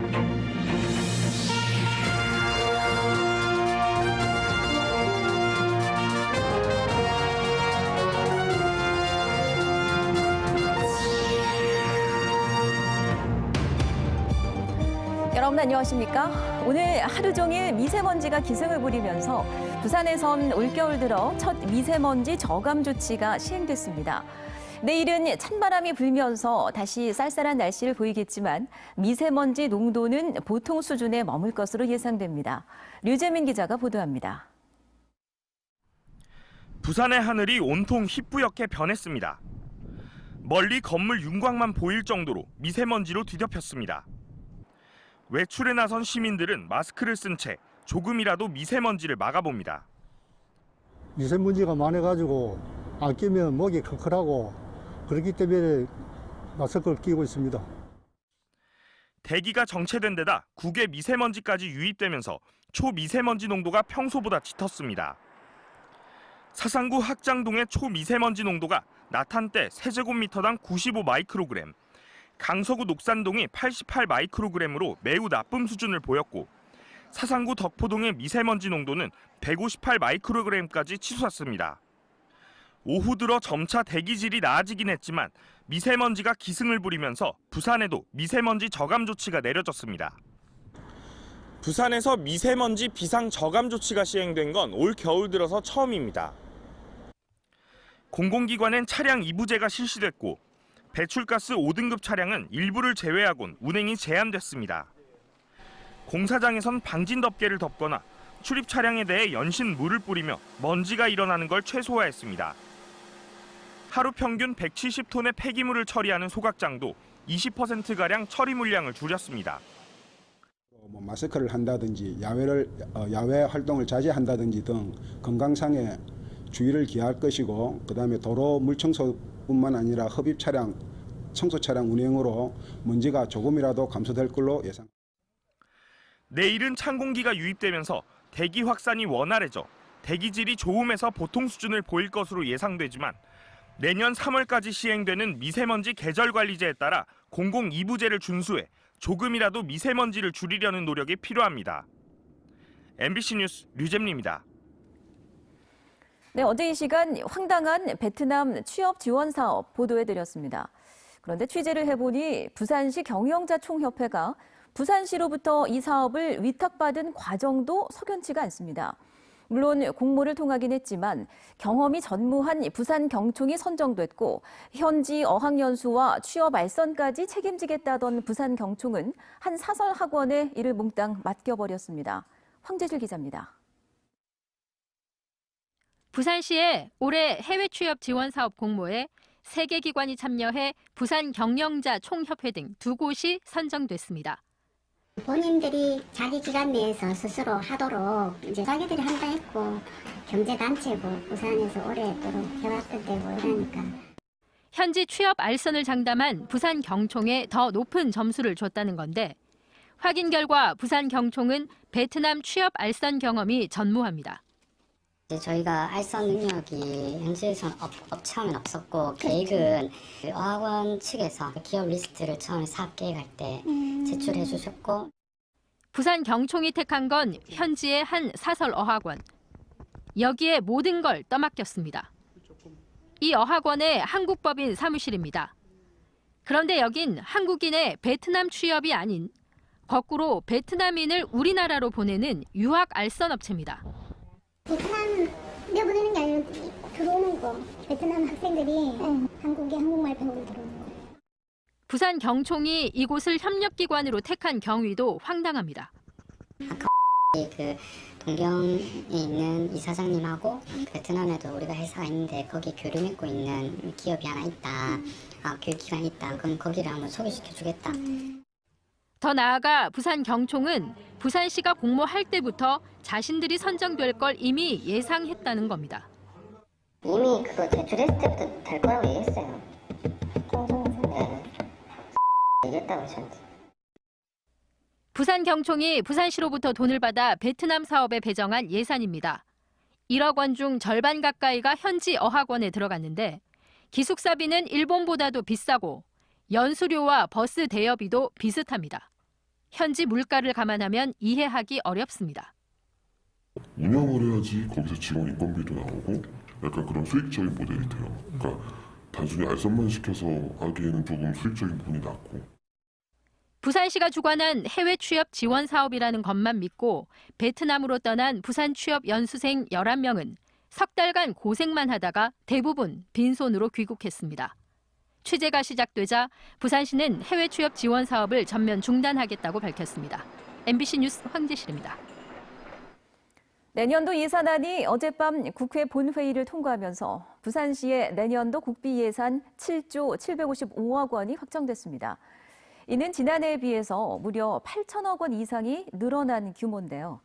여러분 안녕하십니까? 오늘 하루 종일 미세먼지가 기승을 부리면서 부산에선 올겨울 들어 첫 미세먼지 저감 조치가 시행됐습니다. 내일은 찬바람이 불면서 다시 쌀쌀한 날씨를 보이겠지만 미세먼지 농도는 보통 수준에 머물 것으로 예상됩니다. 류재민 기자가 보도합니다. 부산의 하늘이 온통 희뿌옇게 변했습니다. 멀리 건물 윤곽만 보일 정도로 미세먼지로 뒤덮였습니다. 외출에 나선 시민들은 마스크를 쓴 채 조금이라도 미세먼지를 막아봅니다. 미세먼지가 많아가지고 안 끼면 목이 컬컬하고 그렇기 때문에 마스크를 끼고 있습니다. 대기가 정체된 데다 국외 미세먼지까지 유입되면서 초미세먼지 농도가 평소보다 짙었습니다. 사상구 학장동의 초미세먼지 농도가 나탄 때 세제곱미터당 95 마이크로그램, 강서구 녹산동이 88 마이크로그램으로 매우 나쁨 수준을 보였고 사상구 덕포동의 미세먼지 농도는 158 마이크로그램까지 치솟았습니다. 오후 들어 점차 대기질이 나아지긴 했지만 미세먼지가 기승을 부리면서 부산에도 미세먼지 저감 조치가 내려졌습니다. 부산에서 미세먼지 비상 저감 조치가 시행된 건 올 겨울 들어서 처음입니다. 공공기관엔 차량 이부제가 실시됐고 배출가스 5등급 차량은 일부를 제외하곤 운행이 제한됐습니다. 공사장에선 방진 덮개를 덮거나 출입 차량에 대해 연신 물을 뿌리며 먼지가 일어나는 걸 최소화했습니다. 하루 평균 170톤의 폐기물을 처리하는 소각장도 20%가량 처리 물량을 줄였습니다. 뭐 마스크를 한다든지 야외를 어, 야외 활동을 자제한다든지 등 건강상에 주의를 기할 것이고 그다음에 도로 물 청소뿐만 아니라 흡입 차량 청소 차량 운행으로 먼지가 조금이라도 감소될 걸로 예상. 내일은 찬 공기가 유입되면서 대기 확산이 원활해져 대기질이 좋음에서 보통 수준을 보일 것으로 예상되지만 내년 3월까지 시행되는 미세먼지 계절 관리제에 따라 공공 이부제를 준수해 조금이라도 미세먼지를 줄이려는 노력이 필요합니다. MBC 뉴스 류잼리입니다. 네, 어제 이 시간 황당한 베트남 취업 지원 사업 보도해 드렸습니다. 그런데 취재를 해보니 부산시 경영자 총협회가 부산시로부터 이 사업을 위탁받은 과정도 석연치가 않습니다. 물론 공모를 통하긴 했지만 경험이 전무한 부산 경총이 선정됐고 현지 어학연수와 취업 알선까지 책임지겠다던 부산 경총은 한 사설 학원에 이를 몽땅 맡겨버렸습니다. 황재실 기자입니다. 부산시의 올해 해외 취업 지원 사업 공모에 세개 기관이 참여해 부산 경영자 총협회 등 두 곳이 선정됐습니다. 본인들이 자기 기관 내에서 스스로 하도록 이제 자기들이 한다 했고 경제단체고 부산에서 오래도록 해왔던 데고 이러니까 현지 취업 알선을 장담한 부산 경총에 더 높은 점수를 줬다는 건데 확인 결과 부산 경총은 베트남 취업 알선 경험이 전무합니다. 이제 저희가 알선 능력이 현지에서는 없, 없, 처음엔 없었고 계획은 그 어학원 측에서 기업 리스트를 처음에 사업 계획할 때 제출해 주셨고 부산 경총이 택한 건 현지의 한 사설 어학원. 여기에 모든 걸 떠맡겼습니다. 이 어학원의 한국법인 사무실입니다. 그런데 여긴 한국인의 베트남 취업이 아닌 거꾸로 베트남인을 우리나라로 보내는 유학 알선 업체입니다. 베트남 내보내는 게 아니라 들어오는 거 베트남 학생들이 한국에 한국말 배우러 들어오는 거 부산 경총이 이곳을 협력기관으로 택한 경위도 황당합니다. 그 동경에 있는 이사장님하고 베트남에도 우리가 회사가 있는데 거기 교류 맺고 있는 기업이 하나 있다. 아, 교육기관이 있다. 그럼 거기를 한번 소개시켜 주겠다. 더 나아가 부산 경총은 부산시가 공모할 때부터 자신들이 선정될 걸 이미 예상했다는 겁니다. 이미 그거 제출했을 때부터 될 거라고 얘기했어요. 네. 얘기했다고 저한테. 부산 경총이 부산시로부터 돈을 받아 베트남 사업에 배정한 예산입니다. 1억 원 중 절반 가까이가 현지 어학원에 들어갔는데 기숙사비는 일본보다도 비싸고 연수료와 버스 대여비도 비슷합니다. 현지 물가를 감안하면 이해하기 어렵습니다. 운영을 해야지 거기서 직원 인건비도 나오고 약간 그런 수익적인 모델이 돼요. 그러니까 단순히 알선만 시켜서 하기에는 조금 수익적인 부분이 낮고 부산시가 주관한 해외 취업 지원 사업이라는 것만 믿고 베트남으로 떠난 부산 취업 연수생 11명은 석 달간 고생만 하다가 대부분 빈손으로 귀국했습니다. 취재가 시작되자 부산시는 해외 취업 지원 사업을 전면 중단하겠다고 밝혔습니다. MBC 뉴스 황재실입니다. 내년도 예산안이 어젯밤 국회 본회의를 통과하면서 부산시의 내년도 국비 예산 7조 755억 원이 확정됐습니다. 이는 지난해에 비해서 무려 8천억 원 이상이 늘어난 규모인데요.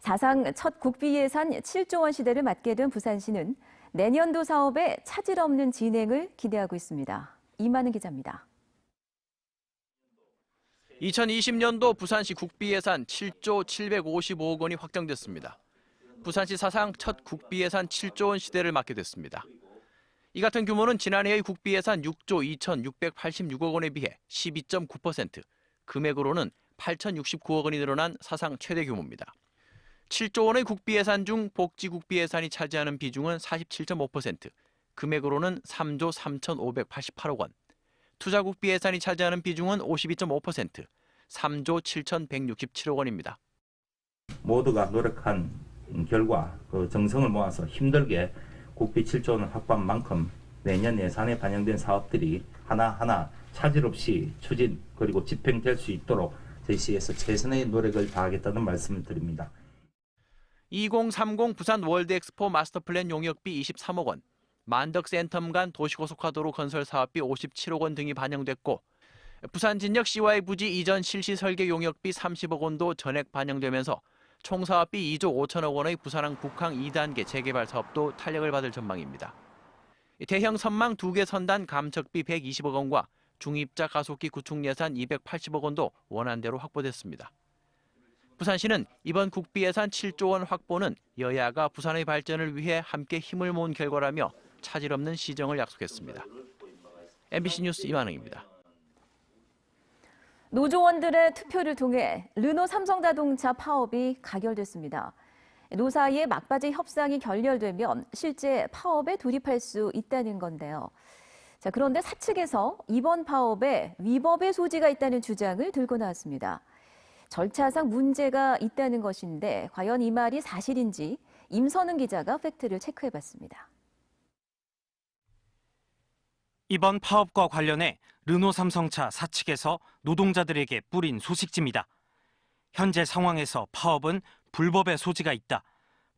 사상 첫 국비 예산 7조 원 시대를 맞게 된 부산시는 내년도 사업에 차질 없는 진행을 기대하고 있습니다. 이만은 기자입니다. 2020년도 부산시 국비 예산 7조 755억 원이 확정됐습니다. 부산시 사상 첫 국비 예산 7조 원 시대를 맞게 됐습니다. 이 같은 규모는 지난해의 국비 예산 6조 2,686억 원에 비해 12.9%, 금액으로는 8,069억 원이 늘어난 사상 최대 규모입니다. 7조 원의 국비 예산 중 복지 국비 예산이 차지하는 비중은 47.5%, 금액으로는 3조 3,588억 원, 투자 국비 예산이 차지하는 비중은 52.5%, 3조 7,167억 원입니다. 모두가 노력한 결과 그 정성을 모아서 힘들게 국비 7조 원을 확보한 만큼 내년 예산에 반영된 사업들이 하나하나 차질 없이 추진 그리고 집행될 수 있도록 저희 시에서 최선의 노력을 다하겠다는 말씀을 드립니다. 2030 부산 월드 엑스포 마스터 플랜 용역비 23억 원, 만덕 센텀 간 도시고속화도로 건설 사업비 57억 원 등이 반영됐고 부산 진역 CY 부지 이전 실시 설계 용역비 30억 원도 전액 반영되면서 총 사업비 2조 5천억 원의 부산항 북항 2단계 재개발 사업도 탄력을 받을 전망입니다. 대형 선망 2개 선단 감척비 120억 원과 중입자 가속기 구축 예산 280억 원도 원안대로 확보됐습니다. 부산시는 이번 국비 예산 7조 원 확보는 여야가 부산의 발전을 위해 함께 힘을 모은 결과라며 차질 없는 시정을 약속했습니다. MBC 뉴스 이만흥입니다. 노조원들의 투표를 통해 르노 삼성자동차 파업이 가결됐습니다. 노사이의 막바지 협상이 결렬되면 실제 파업에 돌입할 수 있다는 건데요. 자, 그런데 사측에서 이번 파업에 위법의 소지가 있다는 주장을 들고 나왔습니다. 절차상 문제가 있다는 것인데 과연 이 말이 사실인지 임선은 기자가 팩트를 체크해 봤습니다. 이번 파업과 관련해 르노 삼성차 사측에서 노동자들에게 뿌린 소식지입니다. 현재 상황에서 파업은 불법의 소지가 있다.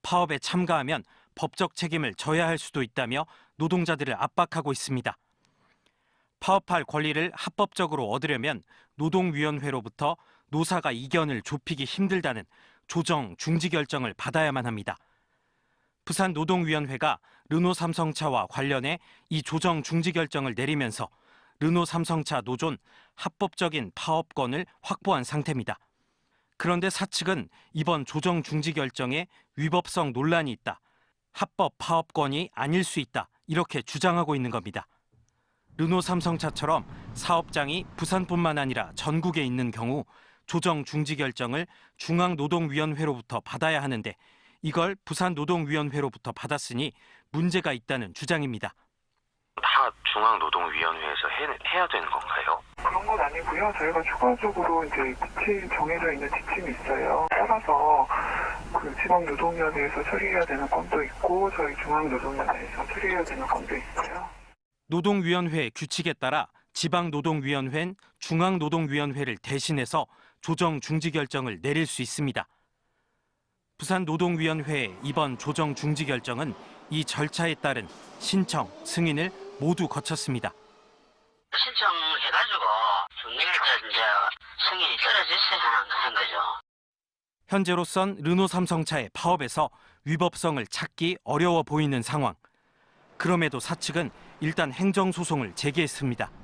파업에 참가하면 법적 책임을 져야 할 수도 있다며 노동자들을 압박하고 있습니다. 파업할 권리를 합법적으로 얻으려면 노동위원회로부터 노사가 이견을 좁히기 힘들다는 조정 중지 결정을 받아야만 합니다. 부산 노동위원회가 르노 삼성차와 관련해 이 조정 중지 결정을 내리면서 르노 삼성차 노조는 합법적인 파업권을 확보한 상태입니다. 그런데 사측은 이번 조정 중지 결정에 위법성 논란이 있다. 합법 파업권이 아닐 수 있다. 이렇게 주장하고 있는 겁니다. 르노 삼성차처럼 사업장이 부산뿐만 아니라 전국에 있는 경우 조정 중지 결정을 중앙노동위원회로부터 받아야 하는데 이걸 부산노동위원회로부터 받았으니 문제가 있다는 주장입니다. 다 중앙노동위원회에서 해, 해야 되는 건가요? 그런 건 아니고요. 저희가 추가적으로 이제 지침 정해져 있는 지침이 있어요. 따라서 그 지방노동위원회에서 처리해야 되는 건도 있고 저희 중앙노동위원회에서 처리해야 되는 건도 있어요. 노동위원회 규칙에 따라 지방노동위원회는 중앙노동위원회를 대신해서 조정 중지 결정을 내릴 수 있습니다. 부산노동위원회의 이번 조정 중지 결정은 이 절차에 따른 신청, 승인을 모두 거쳤습니다. 신청해가지고 이제 승인이 떨어졌어야 하는 거죠. 현재로선 르노 삼성차의 파업에서 위법성을 찾기 어려워 보이는 상황. 그럼에도 사측은 일단 행정소송을 제기했습니다.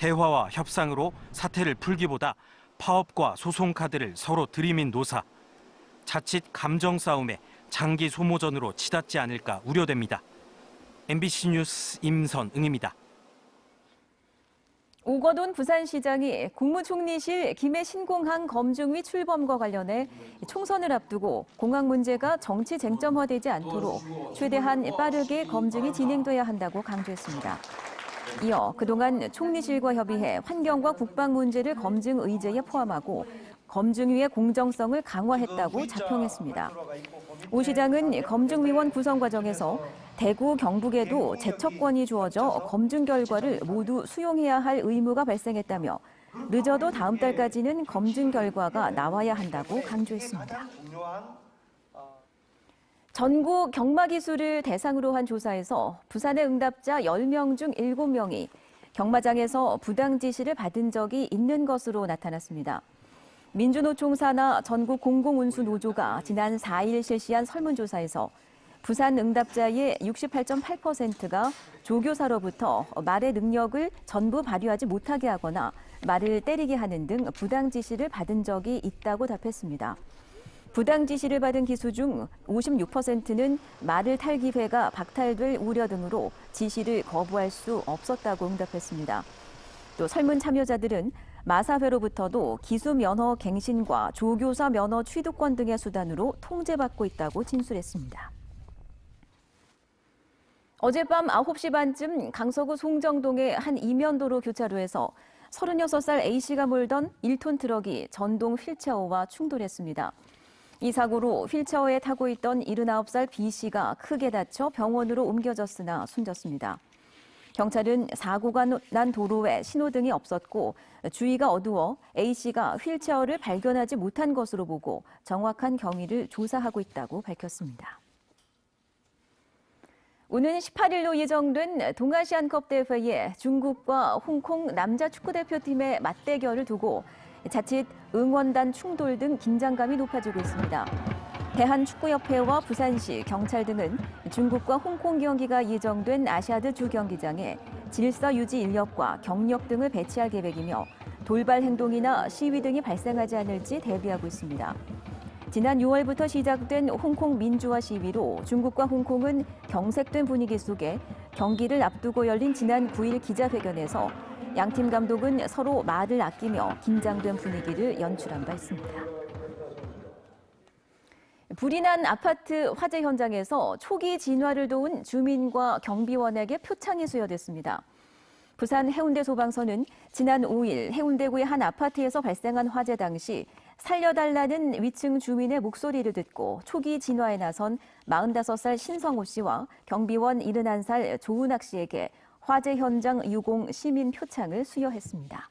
대화와 협상으로 사태를 풀기보다 파업과 소송 카드를 서로 들이민 노사. 자칫 감정 싸움에 장기 소모전으로 치닫지 않을까 우려됩니다. MBC 뉴스 임선응입니다. 오거돈 부산시장이 국무총리실 김해 신공항 검증위 출범과 관련해 총선을 앞두고 공항 문제가 정치 쟁점화되지 않도록 최대한 빠르게 검증이 진행돼야 한다고 강조했습니다. 이어 그동안 총리실과 협의해 환경과 국방 문제를 검증 의제에 포함하고 검증위의 공정성을 강화했다고 자평했습니다. 오 시장은 검증위원 구성 과정에서 대구, 경북에도 제척권이 주어져 검증 결과를 모두 수용해야 할 의무가 발생했다며 늦어도 다음 달까지는 검증 결과가 나와야 한다고 강조했습니다. 전국 경마기술을 대상으로 한 조사에서 부산의 응답자 10명 중 7명이 경마장에서 부당 지시를 받은 적이 있는 것으로 나타났습니다. 민주노총 산하 전국 공공운수노조가 지난 4일 실시한 설문조사에서 부산 응답자의 68.8%가 조교사로부터 말의 능력을 전부 발휘하지 못하게 하거나 말을 때리게 하는 등 부당 지시를 받은 적이 있다고 답했습니다. 부당 지시를 받은 기수 중 56%는 말을 탈 기회가 박탈될 우려 등으로 지시를 거부할 수 없었다고 응답했습니다. 또 설문 참여자들은 마사회로부터도 기수 면허 갱신과 조교사 면허 취득권 등의 수단으로 통제받고 있다고 진술했습니다. 어젯밤 9시 반쯤 강서구 송정동의 한 이면도로 교차로에서 36살 A씨가 몰던 1톤 트럭이 전동 휠체어와 충돌했습니다. 이 사고로 휠체어에 타고 있던 79살 B씨가 크게 다쳐 병원으로 옮겨졌으나 숨졌습니다. 경찰은 사고가 난 도로에 신호등이 없었고 주의가 어두워 A씨가 휠체어를 발견하지 못한 것으로 보고 정확한 경위를 조사하고 있다고 밝혔습니다. 오는 18일로 예정된 동아시안컵 대회에 중국과 홍콩 남자 축구대표팀의 맞대결을 두고 자칫 응원단 충돌 등 긴장감이 높아지고 있습니다. 대한축구협회와 부산시, 경찰 등은 중국과 홍콩 경기가 예정된 아시아드 주경기장에 질서 유지 인력과 경력 등을 배치할 계획이며 돌발 행동이나 시위 등이 발생하지 않을지 대비하고 있습니다. 지난 6월부터 시작된 홍콩 민주화 시위로 중국과 홍콩은 경색된 분위기 속에 경기를 앞두고 열린 지난 9일 기자회견에서 양팀 감독은 서로 말을 아끼며 긴장된 분위기를 연출한 바 있습니다. 불이 난 아파트 화재 현장에서 초기 진화를 도운 주민과 경비원에게 표창이 수여됐습니다. 부산 해운대 소방서는 지난 5일 해운대구의 한 아파트에서 발생한 화재 당시 살려달라는 위층 주민의 목소리를 듣고 초기 진화에 나선 45살 신성호 씨와 경비원 71살 조은학 씨에게 화재 현장 유공 시민 표창을 수여했습니다.